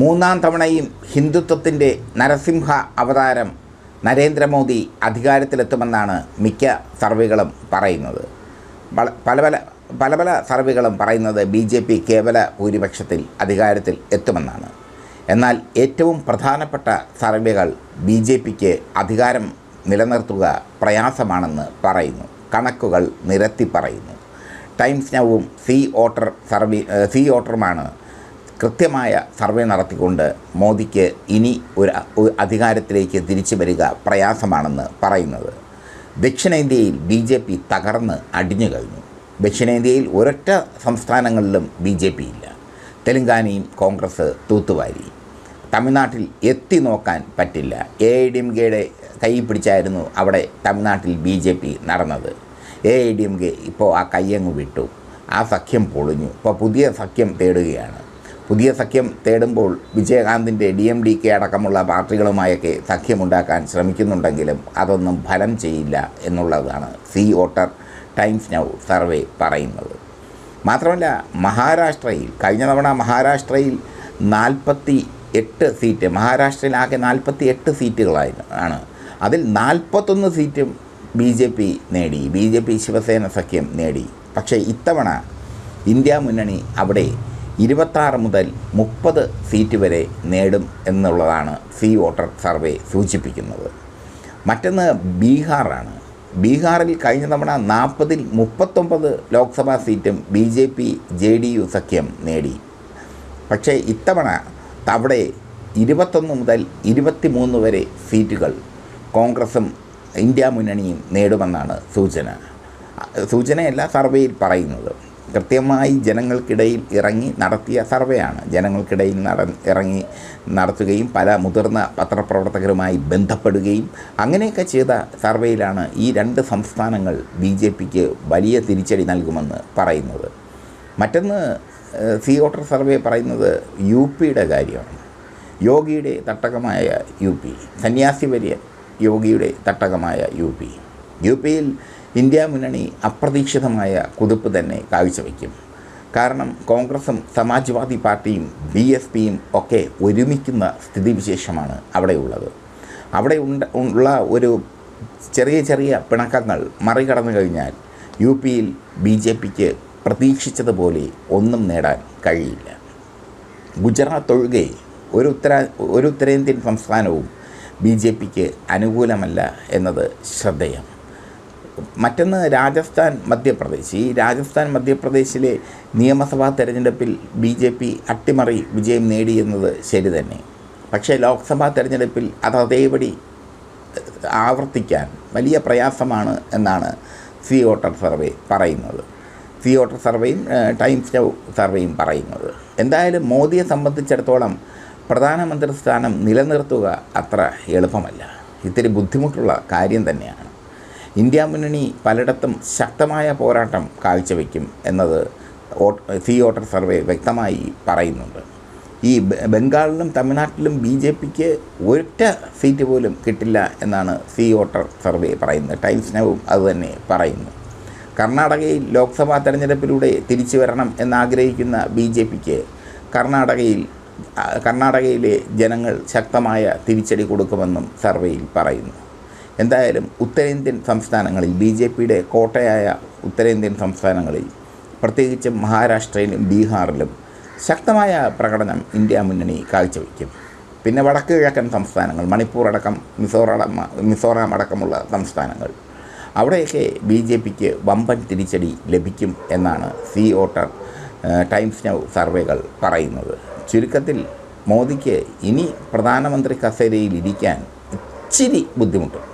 മൂന്നാം തവണയും ഹിന്ദുത്വത്തിന്റെ നരസിംഹ അവതാരം നരേന്ദ്രമോദി അധികാരത്തിലെത്തുമെന്നാണ് മിക്ക സർവേകളും പറയുന്നത്. പല പല പല പല സർവേകളും പറയുന്നത് ബി ജെ പി കേവല ഭൂരിപക്ഷത്തിൽ അധികാരത്തിൽ എത്തുമെന്നാണ്. എന്നാൽ ഏറ്റവും പ്രധാനപ്പെട്ട സർവേകൾ ബി ജെ പിക്ക് അധികാരം നിലനിർത്തുക പ്രയാസമാണെന്ന് പറയുന്നു. കണക്കുകൾ നിരത്തി പറയുന്നു. ടൈംസ് നൗവും സി ഓട്ടർ സർവേ സി ഓട്ടറുമാണ് കൃത്യമായ സർവേ നടത്തിക്കൊണ്ട് മോദിക്ക് ഇനി ഒരു അധികാരത്തിലേക്ക് തിരിച്ചു വരിക പ്രയാസമാണെന്ന് പറയുന്നത്. ദക്ഷിണേന്ത്യയിൽ ബി ജെ പി തകർന്ന് അടിഞ്ഞു കഴിഞ്ഞു. ദക്ഷിണേന്ത്യയിൽ ഒരൊറ്റ സംസ്ഥാനങ്ങളിലും ബി ജെ പി ഇല്ല. തെലുങ്കാനയും കോൺഗ്രസ് തൂത്തുവാരി. തമിഴ്നാട്ടിൽ എത്തി നോക്കാൻ പറ്റില്ല. എ ഐ ഡി എം കെയുടെ കൈ പിടിച്ചായിരുന്നു അവിടെ തമിഴ്നാട്ടിൽ ബി ജെ പി നടന്നത്. A I D M K ഇപ്പോൾ ആ കൈയങ്ങ് വിട്ടു. ആ സഖ്യം പൊളിഞ്ഞു. ഇപ്പോൾ പുതിയ സഖ്യം തേടുകയാണ്. പുതിയ സഖ്യം തേടുമ്പോൾ വിജയകാന്തിന്റെ ഡി എം ഡി കെ അടക്കമുള്ള പാർട്ടികളുമായൊക്കെ സഖ്യമുണ്ടാക്കാൻ ശ്രമിക്കുന്നുണ്ടെങ്കിലും അതൊന്നും ഫലം ചെയ്യില്ല എന്നുള്ളതാണ് C voter Times Now survey പറയുന്നത്. മാത്രമല്ല മഹാരാഷ്ട്രയിൽ കഴിഞ്ഞ തവണ മഹാരാഷ്ട്രയിൽ നാൽപ്പത്തി എട്ട് സീറ്റ് മഹാരാഷ്ട്രയിൽ ആകെ നാൽപ്പത്തി എട്ട് സീറ്റുകളായി ആണ്. അതിൽ നാൽപ്പത്തൊന്ന് സീറ്റും ബി ജെ പി നേടി ബി ജെ പി ശിവസേന സഖ്യം നേടി. പക്ഷേ ഇത്തവണ ഇന്ത്യ മുന്നണി അവിടെ ഇരുപത്താറ് മുതൽ മുപ്പത് സീറ്റ് വരെ നേടും എന്നുള്ളതാണ് സി വോട്ടർ സർവേ സൂചിപ്പിക്കുന്നത്. മറ്റൊന്ന് ബീഹാറാണ്. ബീഹാറിൽ കഴിഞ്ഞ തവണ നാൽപ്പതിൽ മുപ്പത്തൊമ്പത് ലോക്സഭാ സീറ്റും B J P J D U സഖ്യം നേടി. പക്ഷേ ഇത്തവണ അവിടെ ഇരുപത്തൊന്ന് മുതൽ ഇരുപത്തിമൂന്ന് വരെ സീറ്റുകൾ കോൺഗ്രസും ഇന്ത്യ മുന്നണിയും നേടുമെന്നാണ് സൂചന. സൂചനയല്ല സർവേയിൽ പറയുന്നത്. കൃത്യമായി ജനങ്ങൾക്കിടയിൽ ഇറങ്ങി നടത്തിയ സർവേയാണ്. ജനങ്ങൾക്കിടയിൽ നട ഇറങ്ങി നടത്തുകയും പല മുതിർന്ന പത്രപ്രവർത്തകരുമായി ബന്ധപ്പെടുകയും അങ്ങനെയൊക്കെ ചെയ്ത സർവേയിലാണ് ഈ രണ്ട് സംസ്ഥാനങ്ങൾ ബി ജെ പിക്ക് വലിയ തിരിച്ചടി നൽകുമെന്ന് പറയുന്നത്. മറ്റൊന്ന് സി വോട്ടർ സർവേ പറയുന്നത് യു പിയുടെ കാര്യമാണ്. യോഗിയുടെ തട്ടകമായ യു പി. സന്യാസി വലിയ യോഗിയുടെ തട്ടകമായ യു പി. യു പിയിൽ ഇന്ത്യ മുന്നണി അപ്രതീക്ഷിതമായ കുതിപ്പ് തന്നെ കാഴ്ചവെക്കും കാരണം കോൺഗ്രസും സമാജ്വാദി പാർട്ടിയും ബി എസ് പിയും ഒക്കെ ഒരുമിക്കുന്ന സ്ഥിതിവിശേഷമാണ് അവിടെയുള്ളത്. അവിടെ ഉണ്ട ഉള്ള ഒരു ചെറിയ ചെറിയ പിണക്കങ്ങൾ മറികടന്നു കഴിഞ്ഞാൽ യു പിയിൽ ബി ജെ പിക്ക് പ്രതീക്ഷിച്ചതുപോലെ ഒന്നും നേടാൻ കഴിയില്ല. ഗുജറാത്ത് ഒഴികെ ഒരു ഉത്തര ഒരു ഉത്തരേന്ത്യൻ സംസ്ഥാനവും ബി ജെ പിക്ക് അനുകൂലമല്ല എന്നത് ശ്രദ്ധേയം. മറ്റൊന്ന് രാജസ്ഥാൻ മധ്യപ്രദേശ്. ഈ രാജസ്ഥാൻ മധ്യപ്രദേശിലെ നിയമസഭാ തെരഞ്ഞെടുപ്പിൽ ബി ജെ പി അട്ടിമറി വിജയം നേടിയെന്നത് ശരി തന്നെ. പക്ഷേ ലോക്സഭാ തെരഞ്ഞെടുപ്പിൽ അത് അതേപടി ആവർത്തിക്കാൻ വലിയ പ്രയാസമാണ് എന്നാണ് സി വോട്ടർ സർവേ പറയുന്നത്. സി വോട്ടർ സർവേയും ടൈംസ് നൗ സർവേയും പറയുന്നത്. എന്തായാലും മോദിയെ സംബന്ധിച്ചിടത്തോളം പ്രധാനമന്ത്രി സ്ഥാനം നിലനിർത്തുക അത്ര എളുപ്പമല്ല. ഇത്തിരി ബുദ്ധിമുട്ടുള്ള കാര്യം തന്നെയാണ്. ഇന്ത്യ മുന്നണി പലയിടത്തും ശക്തമായ പോരാട്ടം കാഴ്ചവെക്കും എന്നത് സി വോട്ടർ സർവേ വ്യക്തമായി പറയുന്നുണ്ട്. ഈ ബംഗാളിലും തമിഴ്നാട്ടിലും ബി ജെ പിക്ക് ഒറ്റ സീറ്റ് പോലും കിട്ടില്ല എന്നാണ് സി വോട്ടർ സർവേ പറയുന്നത്. ടൈംസ് നവും അതുതന്നെ പറയുന്നു. കർണാടകയിൽ ലോക്സഭാ തെരഞ്ഞെടുപ്പിലൂടെ തിരിച്ചു വരണം എന്നാഗ്രഹിക്കുന്ന ബി ജെ പിക്ക് കർണാടകയിൽ കർണാടകയിലെ ജനങ്ങൾ ശക്തമായ തിരിച്ചടി കൊടുക്കുമെന്നും സർവേയിൽ പറയുന്നു. എന്തായാലും ഉത്തരേന്ത്യൻ സംസ്ഥാനങ്ങളിൽ ബി ജെ പിയുടെ കോട്ടയായ ഉത്തരേന്ത്യൻ സംസ്ഥാനങ്ങളിൽ പ്രത്യേകിച്ചും മഹാരാഷ്ട്രയിലും ബീഹാറിലും ശക്തമായ പ്രകടനം ഇന്ത്യ മുന്നണി കാഴ്ചവെക്കും പിന്നെ വടക്ക് കിഴക്കൻ സംസ്ഥാനങ്ങൾ മണിപ്പൂർ അടക്കം മിസോറാം മിസോറാം അടക്കമുള്ള സംസ്ഥാനങ്ങൾ. അവിടെയൊക്കെ ബി ജെ പിക്ക് വമ്പൻ തിരിച്ചടി ലഭിക്കും എന്നാണ് സി ഓട്ടർ ടൈംസ് നൗ സർവേകൾ പറയുന്നത്. ചുരുക്കത്തിൽ മോദിക്ക് ഇനി പ്രധാനമന്ത്രി കസേരയിൽ ഇരിക്കാൻ ഇച്ചിരി ബുദ്ധിമുട്ടുണ്ട്